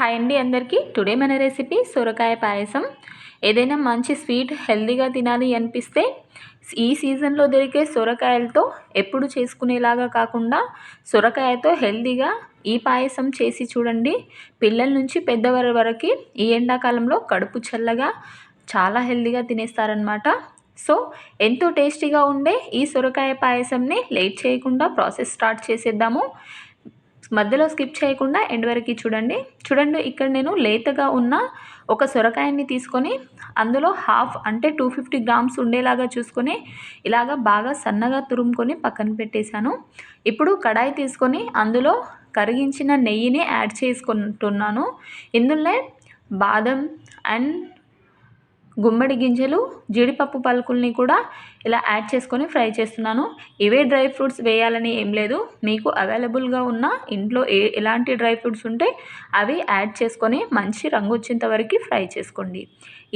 Hi అండి అందరికీ. Today మన రెసిపీ సొరకాయ పాయసం. ఏదైనా మంచి స్వీట్ హెల్దీగా తినాలి అనిపిస్తే ఈ సీజన్లో దొరికే సొరకాయలతో ఎప్పుడు చేసుకునేలాగా కాకుండా సొరకాయతో హెల్దీగా ఈ పాయసం చేసి చూడండి. పిల్లల నుంచి పెద్దవారి వరకు ఈ ఎండాకాలంలో కడుపు చల్లగా చాలా హెల్దీగా తినేస్తారనమాట సో ఎంతో టేస్టీగా ఉండే ఈ సొరకాయ పాయసంని లేట్ చేయకుండా ప్రాసెస్ స్టార్ట్ చేసేద్దాము. మధ్యలో స్కిప్ చేయకుండా ఎండ్ వరకు చూడండి. చూడండి ఇక్కడ నేను లేతగా ఉన్న ఒక సొరకాయని తీసుకొని అందులో హాఫ్ అంటే టూ ఫిఫ్టీ గ్రామ్స్ ఉండేలాగా చూసుకొని ఇలాగా బాగా సన్నగా తురుముకొని పక్కన పెట్టేశాను. ఇప్పుడు కడాయి తీసుకొని అందులో కరిగించిన నెయ్యిని యాడ్ చేసుకుంటున్నాను. ఇందులో బాదం అండ్ గుమ్మడి గింజలు జీడిపప్పు పలుకుల్ని కూడా ఇలా యాడ్ చేసుకొని ఫ్రై చేస్తున్నాను. ఇవే డ్రై ఫ్రూట్స్ వేయాలని ఏం లేదు. మీకు అవైలబుల్గా ఉన్న ఇంట్లో ఏ ఎలాంటి డ్రై ఫ్రూట్స్ ఉంటే అవి యాడ్ చేసుకొని మంచి రంగు వచ్చేంత వరకు ఫ్రై చేసుకోండి.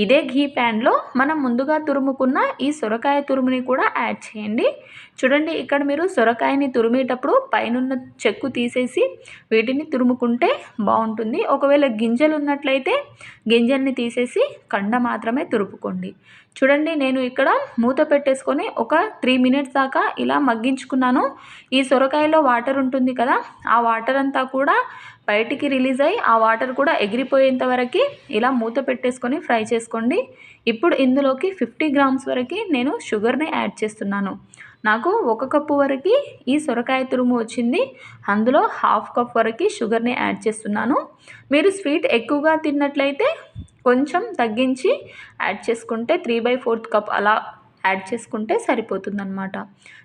ఇదే ఘీ ప్యాన్లో మనం ముందుగా తురుముకున్న ఈ సొరకాయ తురుముని కూడా యాడ్ చేయండి. చూడండి ఇక్కడ మీరు సొరకాయని తురిమేటప్పుడు పైనున్న చెక్కు తీసేసి వీటిని తురుముకుంటే బాగుంటుంది. ఒకవేళ గింజలు ఉన్నట్లయితే గింజల్ని తీసేసి కండ మాత్రమే తురుపుకోండి. చూడండి నేను ఇక్కడ మూత పెట్టేసుకొని ఒక త్రీ మినిట్స్ దాకా ఇలా మగ్గించుకున్నాను. ఈ సొరకాయలో వాటర్ ఉంటుంది కదా ఆ వాటర్ అంతా కూడా బయటికి రిలీజ్ అయ్యి ఆ వాటర్ కూడా ఎగిరిపోయేంత వరకు ఇలా మూత పెట్టేసుకొని ఫ్రై చేసుకోండి. ఇప్పుడు ఇందులోకి ఫిఫ్టీ గ్రామ్స్ వరకు నేను షుగర్ని యాడ్ చేస్తున్నాను. నాకు ఒక కప్పు వరకు ఈ సొరకాయ తురుము వచ్చింది. అందులో హాఫ్ కప్ వరకు షుగర్ని యాడ్ చేస్తున్నాను. మీరు స్వీట్ ఎక్కువగా తిన్నట్లయితే కొంచెం తగ్గించి యాడ్ చేసుకుంటే త్రీ బై ఫోర్త్ కప్ అలా యాడ్ చేసుకుంటే సరిపోతుందన్నమాట.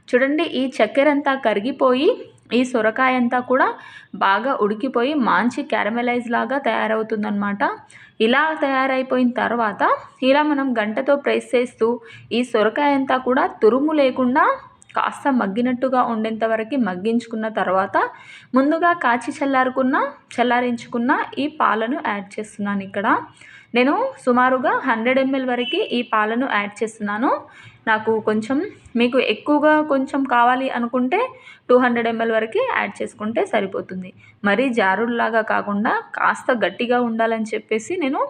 చూడండి ఈ చక్కెర అంతా కరిగిపోయి ఈ సొరకాయ అంతా కూడా బాగా ఉడికిపోయి మంచి క్యారమెలైజ్ లాగా తయారవుతుందన్నమాట. ఇలా తయారైపోయిన తర్వాత ఇలా మనం గంటతో ప్రెస్ చేస్తూ ఈ సొరకాయ అంతా కూడా తురుము లేకుండా కాస్త మగ్గినట్టుగా ఉండేంత వరకు మగ్గించుకున్న తర్వాత ముందుగా కాచి చల్లారుకున్న చల్లారించుకున్న ఈ పాలను యాడ్ చేస్తున్నాను ఇక్కడ. నేను సుమారుగా హండ్రెడ్ ఎంఎల్ వరకు ఈ పాలను యాడ్ చేస్తున్నాను. నాకు కొంచెం మీకు ఎక్కువగా కొంచెం కావాలి అనుకుంటే టూ హండ్రెడ్ ఎంఎల్ వరకు యాడ్ చేసుకుంటే సరిపోతుంది. మరీ జారుడులాగా కాకుండా కాస్త గట్టిగా ఉండాలని చెప్పేసి నేను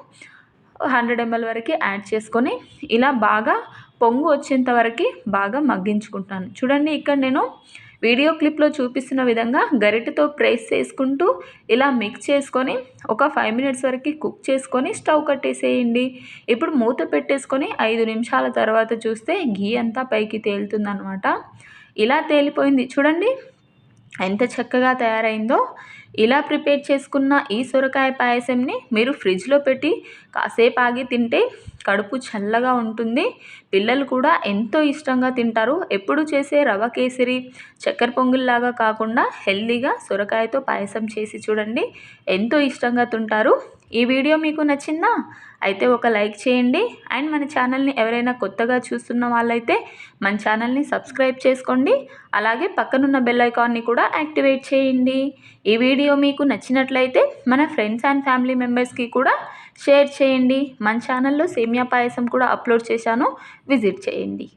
హండ్రెడ్ ఎంఎల్ వరకు యాడ్ చేసుకొని ఇలా బాగా పొంగు వచ్చేంత వరకు బాగా మగ్గించుకుంటాను. చూడండి ఇక్కడ నేను వీడియో క్లిప్లో చూపిస్తున్న విధంగా గరిటెతో ప్రెస్ చేసుకుంటూ ఇలా మిక్స్ చేసుకొని ఒక ఫైవ్ మినిట్స్ వరకు కుక్ చేసుకొని స్టవ్ కట్టేసేయండి. ఇప్పుడు మూత పెట్టేసుకొని ఐదు నిమిషాల తర్వాత చూస్తే ఘీ అంతా పైకి తేలుతుందనమాట ఇలా తేలిపోయింది. చూడండి ఎంత చక్కగా తయారైందో. ఇలా ప్రిపేర్ చేసుకున్న ఈ సొరకాయ పాయసంని మీరు ఫ్రిడ్జ్లో పెట్టి కాసేపు ఆగి తింటే కడుపు చల్లగా ఉంటుంది. పిల్లలు కూడా ఎంతో ఇష్టంగా తింటారు. ఎప్పుడు చేసే రవ కేసరి చక్కెర పొంగుల్లాగా కాకుండా హెల్దీగా సొరకాయతో పాయసం చేసి చూడండి. ఎంతో ఇష్టంగా తింటారు. ఈ వీడియో మీకు నచ్చిందా? అయితే ఒక లైక్ చేయండి. అండ్ మన ఛానల్ని ఎవరైనా కొత్తగా చూస్తున్న వాళ్ళైతే మన ఛానల్ని సబ్స్క్రైబ్ చేసుకోండి. అలాగే పక్కనున్న బెల్ ఐకాన్ని కూడా యాక్టివేట్ చేయండి. ఈ వీడియో మీకు నచ్చినట్లయితే మన ఫ్రెండ్స్ అండ్ ఫ్యామిలీ మెంబర్స్కి కూడా షేర్ చేయండి. మన ఛానల్లో సేమియా పాయసం కూడా అప్లోడ్ చేశాను. విజిట్ చేయండి.